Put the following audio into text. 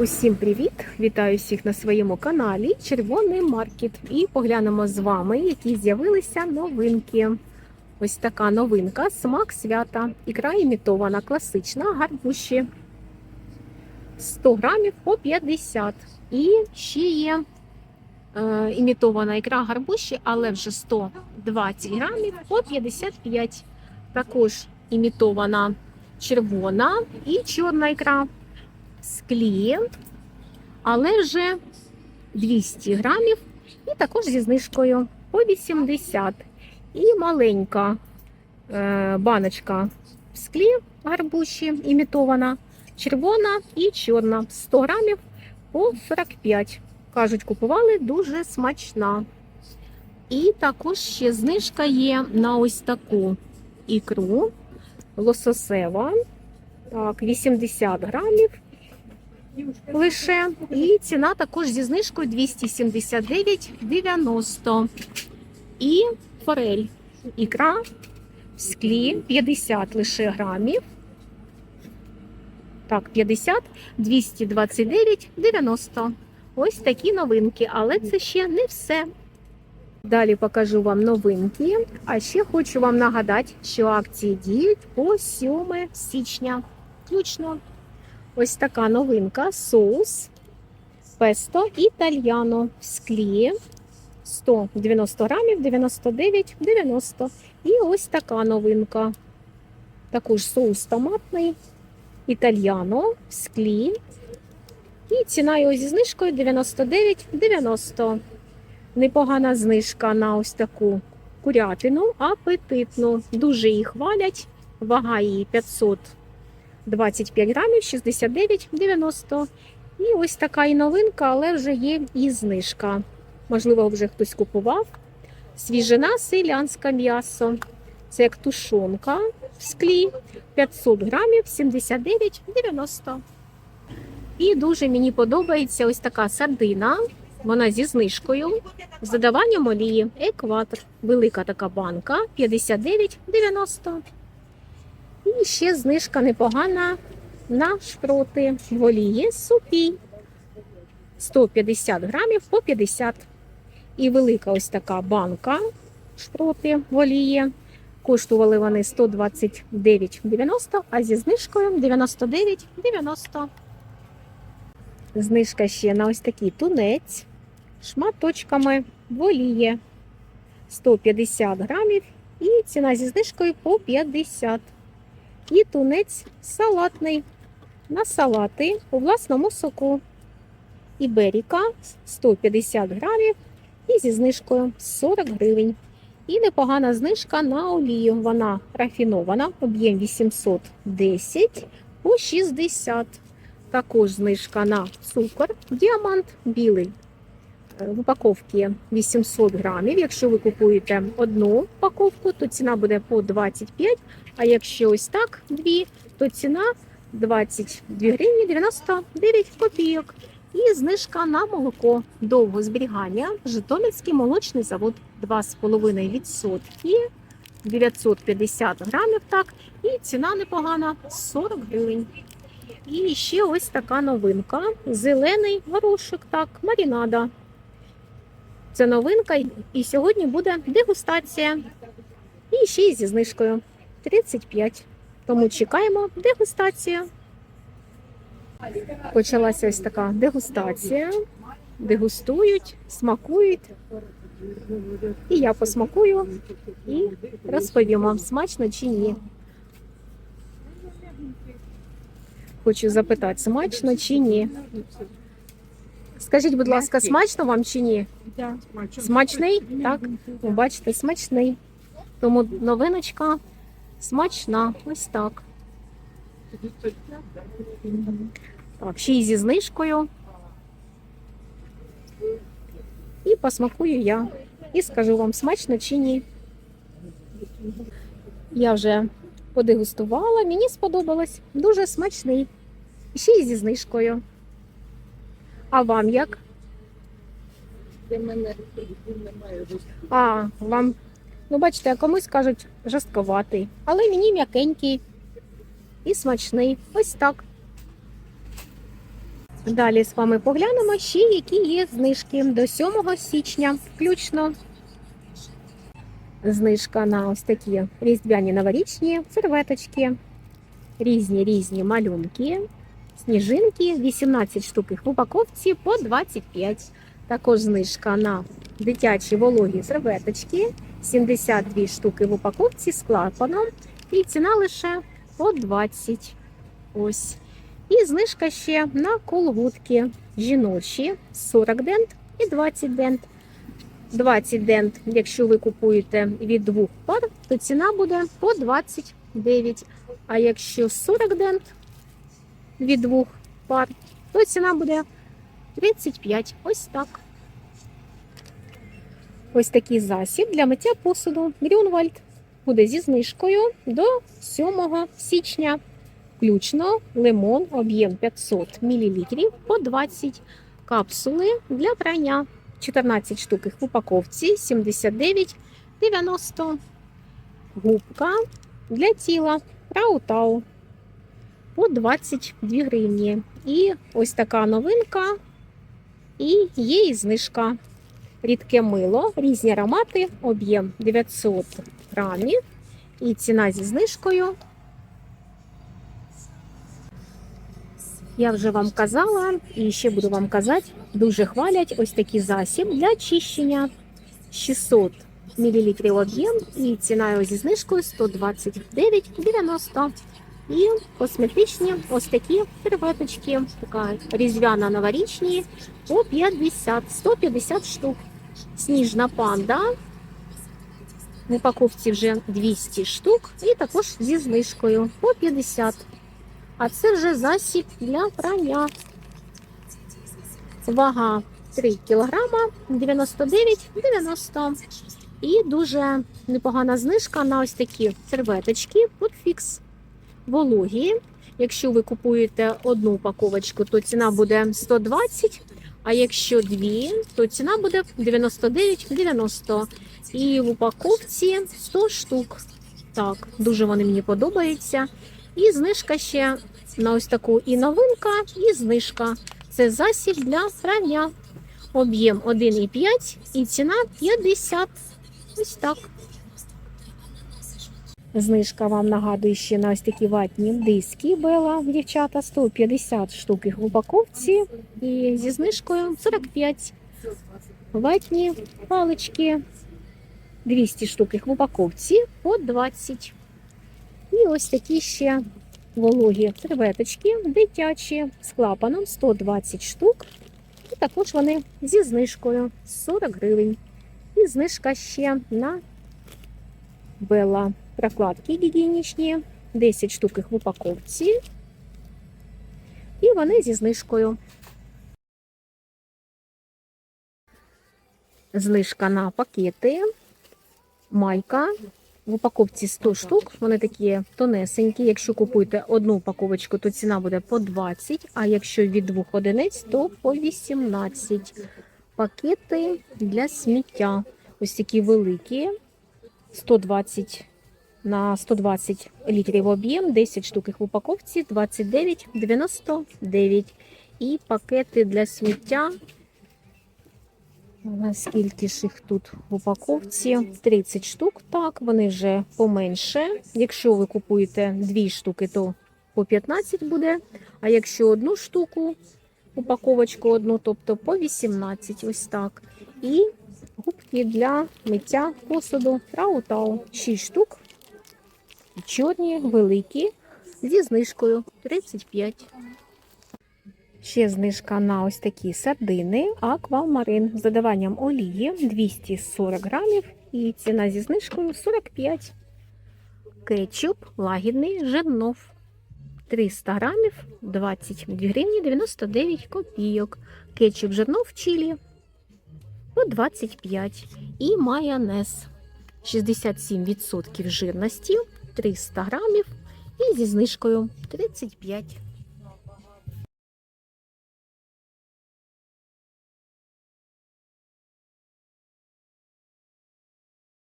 Усім привіт! Вітаю всіх на своєму каналі Червоний Маркет. І поглянемо з вами, які з'явилися новинки. Ось така новинка смак свята. Ікра імітована, класична, гарбуші. 100 грамів по 50. І ще є е, імітована ікра гарбуші, але вже 120 грамів по 55. Також імітована червона і чорна ікра склі, але вже 200 грамів, і також зі знижкою по 80. І маленька е, баночка в склі гарбуші імітована, червона і чорна 100 грамів по 45. Кажуть, купували дуже смачна. І також ще знижка є на ось таку ікру лососева. Так, 80 грамів лише. І ціна також зі знижкою 279,90. І форель. Ікра в склі 50 лише грамів. Так, 50, 229,90. Ось такі новинки, але це ще не все. Далі покажу вам новинки. А ще хочу вам нагадати, що акції діють по 7 січня. Включно. Ось така новинка: соус песто італьяно в склі 190 грамів 99,90. І ось така новинка. Також соус томатний італьяно в склі. І ціна його зі знижкою 99,90. Непогана знижка на ось таку курятину апетитну. Дуже її хвалять. Вага її 500 25 грамів 69,90. І ось така і новинка, але вже є і знижка. Можливо, вже хтось купував. Свіжина селянське м'ясо. Це як тушонка в склі 500 грамів 79,90. І дуже мені подобається ось така сардина. Вона зі знижкою. З додаванням олії. Екватор. Велика така банка 59,90. І ще знижка непогана на шпроти в олії супі. 150 грамів по 50. І велика ось така банка шпроти в олії. Коштували вони 129,90, а зі знижкою 99,90. Знижка ще на ось такий тунець шматочками в олії. 150 грамів. І ціна зі знижкою по 50. І тунець салатний на салати у власному соку. Іберіка 150 грамів і зі знижкою 40 гривень. І непогана знижка на олію. Вона рафінована, об'єм 810 по 60. Також знижка на цукор. Діамант білий. В упаковці 800 грамів. Якщо ви купуєте одну упаковку, то ціна буде по 25. А якщо ось так дві, то ціна 22 гривні 99 копійок. І знижка на молоко довго зберігання. Житомирський молочний завод 2,5%. 950 грамів. Так, і ціна непогана 40 гривень. І ще ось така новинка: зелений горошок, так, марінада. Це новинка, і сьогодні буде дегустація. І ще й зі знижкою 35. Тому чекаємо дегустацію. Почалася ось така дегустація. Дегустують, смакують. І я посмакую і розповім вам, смачно чи ні. Хочу запитати, смачно чи ні. Скажіть, будь ласка, смачно вам чи ні? Смачний? Так? Ви бачите, смачний. Тому новиночка смачна. Ось так. Так, ще й зі знижкою. І посмакую я. І скажу вам, смачно чи ні. Я вже подегустувала, мені сподобалось. Дуже смачний. І ще й зі знижкою. А вам як? Для мене немає А, вам, ну бачите, комусь кажуть жорстковатий, але мені м'якенький і смачний. Ось так. Далі з вами поглянемо ще, які є знижки до 7 січня, включно. Знижка на ось такі різдвяні новорічні серветочки, різні різні малюнки, сніжинки, 18 штук в упаковці по 25. Також знижка на дитячі вологі серветочки, 72 штуки в упаковці з клапаном. І ціна лише по 20. Ось. І знижка ще на колготки жіночі 40 дент і 20 дент. 20 дент, якщо ви купуєте від двох пар, то ціна буде по 29. А якщо 40 дент від двох пар, то ціна буде 35. Ось так. Ось такий засіб для миття посуду Грюнвальд буде зі знижкою до 7 січня. Включно лимон, об'єм 500 мл по 20 капсули для прання. 14 штук в упаковці, 79,90. Губка для тіла Раутау по 22 гривні. І ось така новинка. І є і знижка. Рідке мило, різні аромати, об'єм 900 грамів. І ціна зі знижкою Я вже вам казала і ще буду вам казати, дуже хвалять ось такий засіб для очищення 600 мл об'єм і ціна його зі знижкою 129,90. І косметичні ось такі серветочки, така різдвяна новорічні по 50, 150 штук. Сніжна панда. В упаковці вже 200 штук і також зі знижкою по 50. А це вже засіб для прання. Вага 3 кг 99,90. І дуже непогана знижка на ось такі серветочки Foodfix. Вологі. Якщо ви купуєте одну упаковочку, то ціна буде 120, а якщо дві, то ціна буде 99,90. І в упаковці 100 штук. Так, дуже вони мені подобаються. І знижка ще на ось таку і новинка, і знижка. Це засіб для прання. Об'єм 1,5 і ціна 50. Ось так. Знижка вам нагадує ще на ось такі ватні диски Бела, дівчата, 150 штук в упаковці. І зі знижкою 45. Ватні палички 200 штук в упаковці по 20. І ось такі ще вологі серветочки дитячі з клапаном 120 штук. І також вони зі знижкою 40 гривень. І знижка ще на Бела прокладки гігієнічні, 10 штук їх в упаковці. І вони зі знижкою. Знижка на пакети. Майка в упаковці 100 штук, вони такі тонесенькі. Якщо купуєте одну упаковочку, то ціна буде по 20, а якщо від двох одиниць, то по 18. Пакети для сміття. Ось такі великі, 120 на 120 літрів об'єм, 10 штук їх в упаковці, 29,99. І пакети для сміття Скільки ж їх тут в упаковці? 30 штук. Так, вони вже поменше. Якщо ви купуєте дві штуки, то по 15 буде. А якщо одну штуку, упаковочку одну, тобто по 18. Ось так. І губки для миття посуду Раутау. 6 штук. Чорні, великі, зі знижкою 35. Ще знижка на ось такі сардини аквамарин з додаванням олії 240 грамів і ціна зі знижкою 45. Кетчуп лагідний жирнов 300 грамів 22 гривні 99 копійок. Кетчуп жирнов чилі по 25. І майонез 67% жирності 300 грамів і зі знижкою 35.